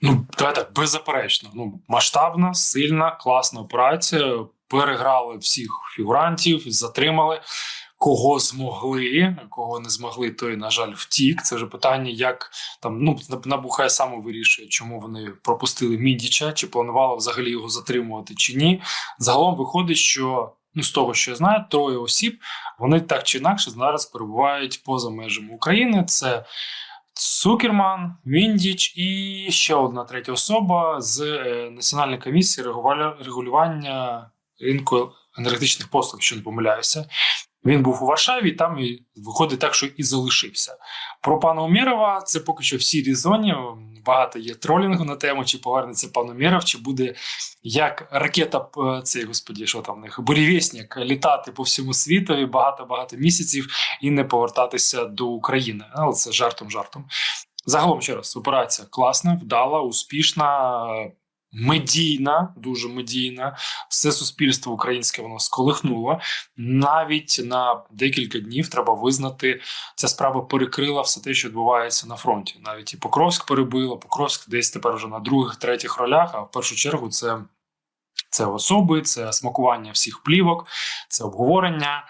Ну, давайте беззаперечно. Ну, масштабна, сильна, класна операція. Переграли всіх фігурантів, затримали. Кого змогли, кого не змогли, той, на жаль, втік. Це вже питання, як там ну набухає саме вирішує, чому вони пропустили Мідіча, чи планували взагалі його затримувати чи ні. Загалом виходить, що ну з того, що я знаю, троє осіб вони так чи інакше зараз перебувають поза межами України. Це Цукерман, Віндіч і ще одна третя особа з е, Національної комісії регулювання ринку енергетичних послуг, що не помиляюся. Він був у Варшаві, там і виходить так, що і залишився. Про пана Умєрова це поки що в сірій зоні. Багато є тролінгу на тему, чи повернеться пан Умєров, чи буде як ракета цей господі, що там в них бурєвєснік, літати по всьому світу багато-багато місяців і не повертатися до України. Але це жартом жартом. Загалом ще раз, операція класна, вдала, успішна, медійна, дуже медійна. Все суспільство українське воно сколихнуло. Навіть на декілька днів треба визнати, ця справа перекрила все те, що відбувається на фронті. Навіть і Покровськ перебило, Покровськ десь тепер вже на других, третіх ролях. А в першу чергу це. Це особи, це смакування всіх плівок, це обговорення.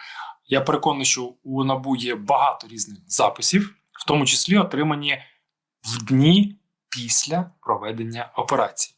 Я переконаний, що у НАБУ є багато різних записів, в тому числі отримані в дні після проведення операції.